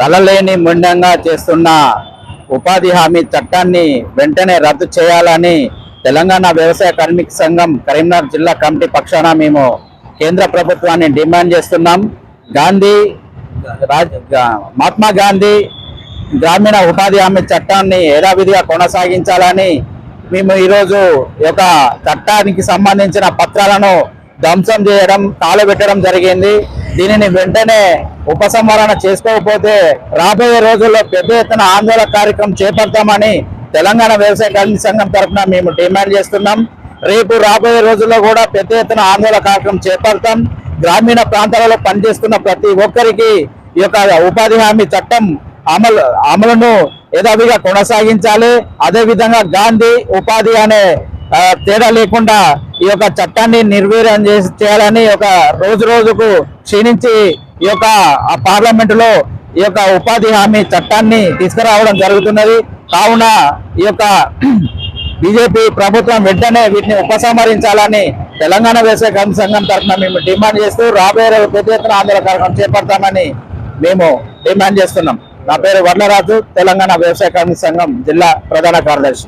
తలలేని ముండంగా చేస్తున్న ఉపాధి హామీ చట్టాన్ని వెంటనే రద్దు చేయాలని తెలంగాణ వ్యవసాయ కార్మిక సంఘం కరీంనగర్ జిల్లా కమిటీ పక్షాన మేము కేంద్ర ప్రభుత్వాన్ని డిమాండ్ చేస్తున్నాం. గాంధీ మహాత్మా గాంధీ గ్రామీణ ఉపాధి హామీ చట్టాన్ని యథావిధిగా కొనసాగించాలని మేము ఈరోజు ఒక చట్టానికి సంబంధించిన పత్రాలను ధ్వంసం చేయడం తాళబెట్టడం జరిగింది. దీనిని వెంటనే ఉపసంహరణ చేసుకోకపోతే రాబోయే రోజుల్లో పెద్ద ఎత్తున ఆందోళన కార్యక్రమం చేపడతామని తెలంగాణ వ్యవసాయ కార్మిక సంఘం తరఫున మేము డిమాండ్ చేస్తున్నాం. రేపు రాబోయే రోజుల్లో కూడా పెద్ద ఎత్తున ఆందోళన కార్యక్రమం చేపడతాం. గ్రామీణ ప్రాంతాలలో పనిచేస్తున్న ప్రతి ఒక్కరికి ఈ యొక్క ఉపాధి హామీ చట్టం అమలు అమలును యథావిధిగా కొనసాగించాలి. అదే విధంగా గాంధీ ఉపాధి అనే తేడా లేకుండా ఈ యొక్క చట్టాన్ని నిర్వీర్యం చేసి చేయాలని ఒక రోజు రోజుకు క్షీణించి ఈ యొక్క ఆ పార్లమెంటులో ఈ యొక్క ఉపాధి హామీ చట్టాన్ని తీసుకురావడం జరుగుతున్నది. కావున ఈ యొక్క బీజేపీ ప్రభుత్వం వెంటనే వీటిని ఉపసంహరించాలని తెలంగాణ వ్యవసాయ కార్మిక సంఘం తరఫున మేము డిమాండ్ చేస్తూ రాబోయే పెద్ద ఎత్తున ఆందోళన కార్యక్రమం చేపడతామని మేము డిమాండ్ చేస్తున్నాం. నా పేరు వర్ణరాజు తెలంగాణ వ్యవసాయ కార్మిక సంఘం జిల్లా ప్రధాన కార్యదర్శి.